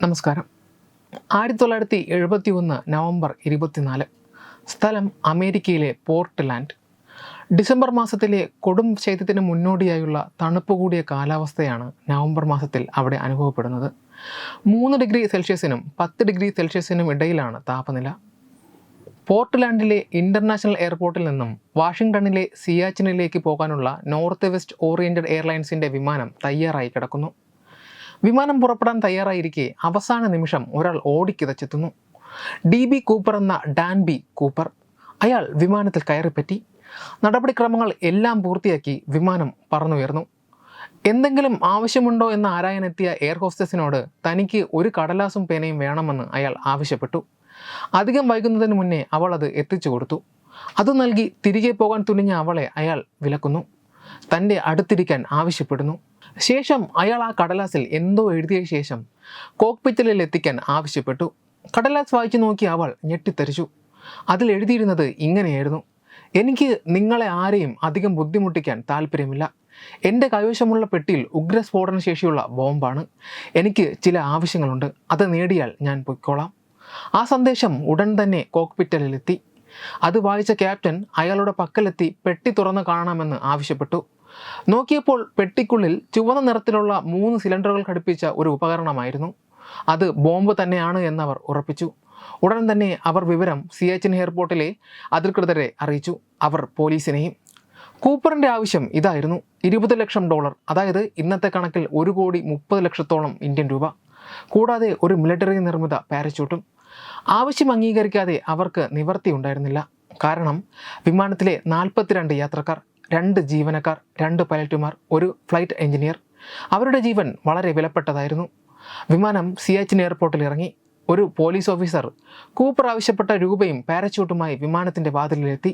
നമസ്കാരം. ആയിരത്തി തൊള്ളായിരത്തി എഴുപത്തി ഒന്ന് നവംബർ ഇരുപത്തിനാല്. സ്ഥലം അമേരിക്കയിലെ പോർട്ട് ലാൻഡ് ഡിസംബർ മാസത്തിലെ കൊടും ശൈത്യത്തിന് മുന്നോടിയായുള്ള തണുപ്പ് കൂടിയ കാലാവസ്ഥയാണ് നവംബർ മാസത്തിൽ അവിടെ അനുഭവപ്പെടുന്നത്. മൂന്ന് ഡിഗ്രി സെൽഷ്യസിനും പത്ത് ഡിഗ്രി സെൽഷ്യസിനും ഇടയിലാണ് താപനില. പോർട്ട്ലാൻഡിലെ ഇന്റർനാഷണൽ എയർപോർട്ടിൽ നിന്നും വാഷിംഗ്ടണിലെ സിയാച്ചിനിലേക്ക് പോകാനുള്ള നോർത്ത് വെസ്റ്റ് ഓറിയന്റഡ് എയർലൈൻസിന്റെ വിമാനം തയ്യാറായി കിടക്കുന്നു. വിമാനം പുറപ്പെടാൻ തയ്യാറായിരിക്കെ. അവസാന നിമിഷം ഒരാൾ ഓടിക്കിതച്ചെത്തുന്നു ഡി ബി കൂപ്പർ എന്ന ഡാൻ ബി കൂപ്പർ അയാൾ വിമാനത്തിൽ കയറിപ്പറ്റി. നടപടിക്രമങ്ങൾ എല്ലാം പൂർത്തിയാക്കി വിമാനം പറന്നുയർന്നു. എന്തെങ്കിലും ആവശ്യമുണ്ടോ എന്ന് ആരായനെത്തിയ എയർ ഹോസ്റ്റസിനോട് തനിക്ക് ഒരു കടലാസും പേനയും വേണമെന്ന് അയാൾ ആവശ്യപ്പെട്ടു. അധികം വൈകുന്നതിന് മുന്നേ അവൾ അത് എത്തിച്ചു കൊടുത്തു. അത് നൽകി തിരികെ പോകാൻ തുനിഞ്ഞ അവളെ അയാൾ വിലക്കുന്നു. തന്റെ അടുത്തിരിക്കാൻ ആവശ്യപ്പെടുന്നു. ശേഷം അയാൾ ആ കടലാസിൽ എന്തോ എഴുതിയ ശേഷം കോക്പിറ്റലിൽ എത്തിക്കാൻ ആവശ്യപ്പെട്ടു. കടലാസ് വായിച്ചു നോക്കി അവൾ ഞെട്ടിത്തെറിച്ചു. അതിൽ എഴുതിയിരുന്നത് ഇങ്ങനെയായിരുന്നു. എനിക്ക് നിങ്ങളെ ആരെയും അധികം ബുദ്ധിമുട്ടിക്കാൻ താല്പര്യമില്ല. എന്റെ കൈവശമുള്ള പെട്ടിയിൽ ഉഗ്രസ്ഫോടന ശേഷിയുള്ള ബോംബാണ്. എനിക്ക് ചില ആവശ്യങ്ങളുണ്ട്. അത് നേടിയാൽ ഞാൻ പൊയ്ക്കോളാം. ആ സന്ദേശം ഉടൻ തന്നെ കോക്പിറ്റലിലെത്തി അത് വായിച്ച ക്യാപ്റ്റൻ അയാളുടെ പക്കലെത്തി പെട്ടി തുറന്ന് കാണണമെന്ന് ആവശ്യപ്പെട്ടു. നോക്കിയപ്പോൾ പെട്ടിക്കുള്ളിൽ ചുവന്ന നിറത്തിലുള്ള മൂന്ന് സിലിണ്ടറുകൾ ഘടിപ്പിച്ച ഒരു ഉപകരണമായിരുന്നു. അത് ബോംബ് തന്നെയാണ് എന്നവർ ഉറപ്പിച്ചു. ഉടൻ തന്നെ അവർ വിവരം സി എച്ച് എൻ എയർപോർട്ടിലെ അധികൃതരെ അറിയിച്ചു. അവർ പോലീസിനെയും. കൂപ്പറിന്റെ ആവശ്യം ഇതായിരുന്നു. ഇരുപത് ലക്ഷം ഡോളർ അതായത് ഇന്നത്തെ കണക്കിൽ ഒരു കോടി മുപ്പത് ലക്ഷത്തോളം ഇന്ത്യൻ രൂപ. കൂടാതെ ഒരു മിലിറ്ററി നിർമ്മിത പാരച്യൂട്ടും. ആവശ്യം അംഗീകരിക്കാതെ അവർക്ക് നിവർത്തി ഉണ്ടായിരുന്നില്ല. കാരണം വിമാനത്തിലെ നാൽപ്പത്തിരണ്ട് യാത്രക്കാർ. രണ്ട് ജീവനക്കാർ രണ്ട് പൈലറ്റുമാർ ഒരു ഫ്ലൈറ്റ് എഞ്ചിനീയർ. അവരുടെ ജീവൻ വളരെ വിലപ്പെട്ടതായിരുന്നു. വിമാനം സിയാച്ചിൻ എയർപോർട്ടിൽ ഇറങ്ങി. ഒരു പോലീസ് ഓഫീസർ കൂപ്പർ ആവശ്യപ്പെട്ട രൂപയും പാരച്യൂട്ടുമായി വിമാനത്തിന്റെ വാതിലിലെത്തി.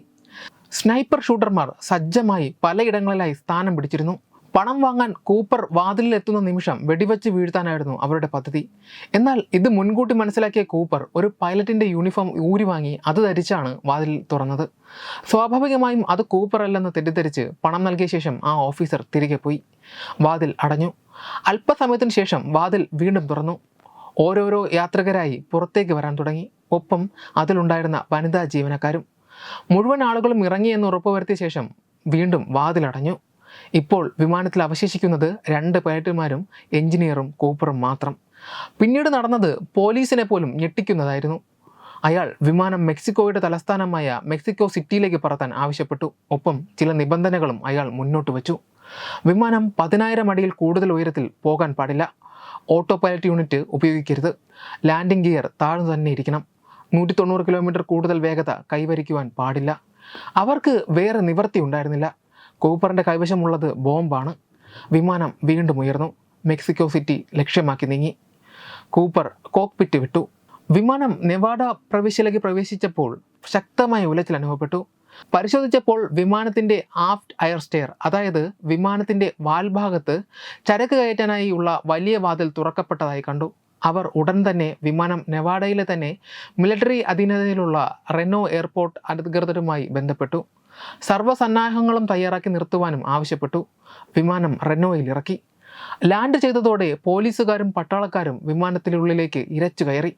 സ്നൈപ്പർ ഷൂട്ടർമാർ സജ്ജമായി പലയിടങ്ങളിലായി സ്ഥാനം പിടിച്ചിരുന്നു. പണം വാങ്ങാൻ കൂപ്പർ വാതിലിൽ എത്തുന്ന നിമിഷം വെടിവെച്ച് വീഴ്ത്താനായിരുന്നു അവരുടെ പദ്ധതി. എന്നാൽ ഇത് മുൻകൂട്ടി മനസ്സിലാക്കിയ കൂപ്പർ ഒരു പൈലറ്റിന്റെ യൂണിഫോം ഊരി വാങ്ങി അത് ധരിച്ചാണ് വാതിൽ തുറന്നത്. സ്വാഭാവികമായും അത് കൂപ്പർ അല്ലെന്ന് തെറ്റിദ്ധരിച്ച് പണം നൽകിയ ശേഷം ആ ഓഫീസർ തിരികെ പോയി. വാതിൽ അടഞ്ഞു. അല്പസമയത്തിന് ശേഷം വാതിൽ വീണ്ടും തുറന്നു. ഓരോരോ യാത്രികരായി പുറത്തേക്ക് വരാൻ തുടങ്ങി. ഒപ്പം അതിലുണ്ടായിരുന്ന വനിതാ ജീവനക്കാരും. മുഴുവൻ ആളുകളും ഇറങ്ങിയെന്ന് ഉറപ്പുവരുത്തിയ ശേഷം വീണ്ടും വാതിലടഞ്ഞു ഇപ്പോൾ വിമാനത്തിൽ അവശേഷിക്കുന്നത് രണ്ട് പൈലറ്റുമാരും എഞ്ചിനീയറും കൂപ്പറും മാത്രം. പിന്നീട് നടന്നത് പോലീസിനെ പോലും ഞെട്ടിക്കുന്നതായിരുന്നു. അയാൾ വിമാനം മെക്സിക്കോയുടെ തലസ്ഥാനമായ മെക്സിക്കോ സിറ്റിയിലേക്ക് പറത്താൻ ആവശ്യപ്പെട്ടു. ഒപ്പം ചില നിബന്ധനകളും അയാൾ മുന്നോട്ട് വച്ചു. വിമാനം പതിനായിരം അടിയിൽ കൂടുതൽ ഉയരത്തിൽ പോകാൻ പാടില്ല. ഓട്ടോ പൈലറ്റ് യൂണിറ്റ് ഉപയോഗിക്കരുത്. ലാൻഡിംഗ് ഗിയർ താഴ്ന്നു തന്നെ ഇരിക്കണം. നൂറ്റി തൊണ്ണൂറ് കിലോമീറ്റർ കൂടുതൽ വേഗത കൈവരിക്കുവാൻ പാടില്ല. അവർക്ക് വേറെ നിവർത്തി ഉണ്ടായിരുന്നില്ല. കൂപ്പറിന്റെ കൈവശമുള്ളത് ബോംബാണ്. വിമാനം വീണ്ടും ഉയർന്നു. മെക്സിക്കോ സിറ്റി ലക്ഷ്യമാക്കി നീങ്ങി. കൂപ്പർ കോക്പിറ്റ് വിട്ടു. വിമാനം നെവാഡ പ്രവിശ്യയിലേക്ക് പ്രവേശിച്ചപ്പോൾ ശക്തമായ ഉലച്ചിൽ അനുഭവപ്പെട്ടു. പരിശോധിച്ചപ്പോൾ വിമാനത്തിന്റെ ആഫ്റ്റ് അയർ സ്റ്റെയർ അതായത് വിമാനത്തിന്റെ വാൽഭാഗത്ത് ചരക്ക് കയറ്റാനായി ഉള്ള വലിയ വാതിൽ തുറക്കപ്പെട്ടതായി കണ്ടു. അവർ ഉടൻ തന്നെ വിമാനം നെവാഡയിലെ തന്നെ മിലിറ്ററി അധീനതയിലുള്ള റെനോ എയർപോർട്ട് അധികൃതരുമായി ബന്ധപ്പെട്ടു. സർവസന്നാഹങ്ങളും തയ്യാറാക്കി നിർത്തുവാനും ആവശ്യപ്പെട്ടു. വിമാനം റെനോയിൽ ഇറക്കി. ലാൻഡ് ചെയ്തതോടെ പോലീസുകാരും പട്ടാളക്കാരും വിമാനത്തിനുള്ളിലേക്ക് ഇരച്ചു കയറി.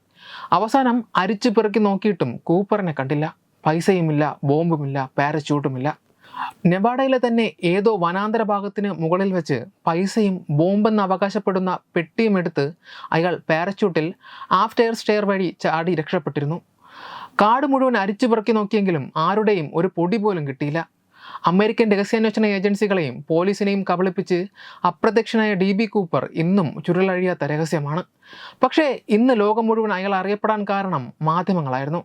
അവസാനം അരിച്ചു പെറുക്കി നോക്കിയിട്ടും കൂപ്പറിനെ കണ്ടില്ല. പൈസയുമില്ല ബോംബുമില്ല പാരച്യൂട്ടുമില്ല. നെവാഡയിലെ തന്നെ ഏതോ വനാന്തര ഭാഗത്തിന് മുകളിൽ വെച്ച് പൈസയും ബോംബെന്ന് അവകാശപ്പെടുന്ന പെട്ടിയും എടുത്ത് അയാൾ പാരച്യൂട്ടിൽ ആഫ്റ്റർ സ്റ്റെയർ വഴി ചാടി രക്ഷപ്പെട്ടിരുന്നു. കാട് മുഴുവൻ അരിച്ചു പെറുക്കി നോക്കിയെങ്കിലും ആരുടെയും ഒരു പൊടി പോലും കിട്ടിയില്ല. അമേരിക്കൻ രഹസ്യാന്വേഷണ ഏജൻസികളെയും പോലീസിനെയും കബളിപ്പിച്ച് അപ്രത്യക്ഷനായ ഡി ബി കൂപ്പർ ഇന്നും ചുരുളഴിയാത്ത രഹസ്യമാണ്. പക്ഷേ ഇന്ന് ലോകം മുഴുവൻ അയാൾ അറിയപ്പെടാൻ കാരണം മാധ്യമങ്ങളായിരുന്നു.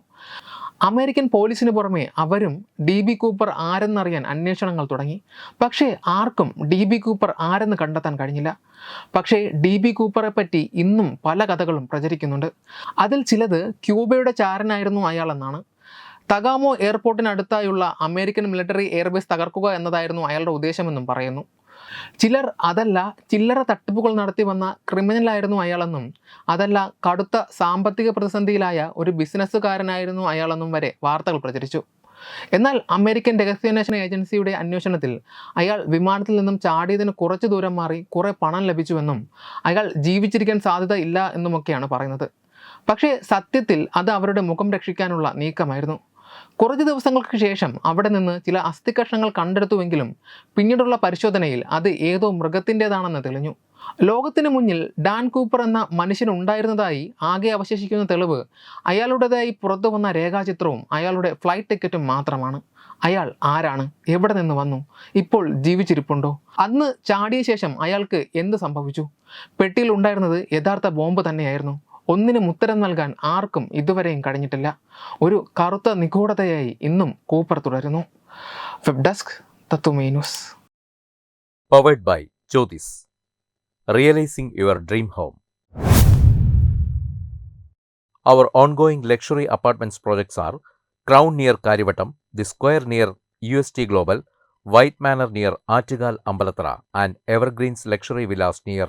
അമേരിക്കൻ പോലീസിന് പുറമെ അവരും ഡി ബി കൂപ്പർ ആരെന്നറിയാൻ അന്വേഷണങ്ങൾ തുടങ്ങി. പക്ഷേ ആർക്കും ഡി ബി കൂപ്പർ ആരെന്ന് കണ്ടെത്താൻ കഴിഞ്ഞില്ല. പക്ഷേ ഡി ബി കൂപ്പറെ പറ്റി ഇന്നും പല കഥകളും പ്രചരിക്കുന്നുണ്ട്. അതിൽ ചിലത് ക്യൂബയുടെ ചാരനായിരുന്നു അയാളെന്നാണ്. തഗാമോ എയർപോർട്ടിനടുത്തായുള്ള അമേരിക്കൻ മിലിറ്ററി എയർബേസ് തകർക്കുക എന്നതായിരുന്നു അയാളുടെ ഉദ്ദേശമെന്നും പറയുന്നു. ചിലർ അതല്ല ചില്ലറ തട്ടിപ്പുകൾ നടത്തി വന്ന ക്രിമിനലായിരുന്നു അയാളെന്നും അതല്ല കടുത്ത സാമ്പത്തിക പ്രതിസന്ധിയിലായ ഒരു ബിസിനസ്സുകാരനായിരുന്നു അയാളെന്നും വരെ വാർത്തകൾ പ്രചരിച്ചു. എന്നാൽ അമേരിക്കൻ രഹസ്യാന്വേഷണ ഏജൻസിയുടെ അന്വേഷണത്തിൽ അയാൾ വിമാനത്തിൽ നിന്നും ചാടിയതിന് കുറച്ച് ദൂരം മാറി കുറേ പണം ലഭിച്ചുവെന്നും അയാൾ ജീവിച്ചിരിക്കാൻ സാധ്യത ഇല്ല എന്നുമൊക്കെയാണ് പറയുന്നത്. പക്ഷേ സത്യത്തിൽ അത് അവരുടെ മുഖം രക്ഷിക്കാനുള്ള നീക്കമായിരുന്നു. കുറച്ച് ദിവസങ്ങൾക്ക് ശേഷം അവിടെ നിന്ന് ചില അസ്ഥികഷ്ണങ്ങൾ കണ്ടെടുത്തുവെങ്കിലും പിന്നീടുള്ള പരിശോധനയിൽ അത് ഏതോ മൃഗത്തിന്റെതാണെന്ന് തെളിഞ്ഞു. ലോകത്തിന് മുന്നിൽ ഡാൻ കൂപ്പർ എന്ന മനുഷ്യനുണ്ടായിരുന്നതായി ആകെ അവശേഷിക്കുന്ന തെളിവ് അയാളുടേതായി പുറത്തു വന്ന രേഖാചിത്രവും അയാളുടെ ഫ്ലൈറ്റ് ടിക്കറ്റും മാത്രമാണ്. അയാൾ ആരാണ്? എവിടെ നിന്ന് വന്നു? ഇപ്പോൾ ജീവിച്ചിരിപ്പുണ്ടോ? അന്ന് ചാടിയ ശേഷം അയാൾക്ക് എന്ത് സംഭവിച്ചു? പെട്ടിയിൽ ഉണ്ടായിരുന്നത് യഥാർത്ഥ ബോംബ് തന്നെയായിരുന്നു. ഒന്നിനും ഉത്തരം നൽകാൻ ആർക്കും ഇതുവരെയും കഴിഞ്ഞിട്ടില്ല ഒരു കറുത്ത നിഗൂഢതയായി ഇന്നും കൂപ്പർ തുടരുന്നു web desk തത്തുമേ news powered by Jyotis. Realizing your dream home. Our ongoing luxury apartments projects are Crown near Karivatam, The Square near UST Global, White Manor near Artigal Ambalatra, and Evergreens Luxury Villas near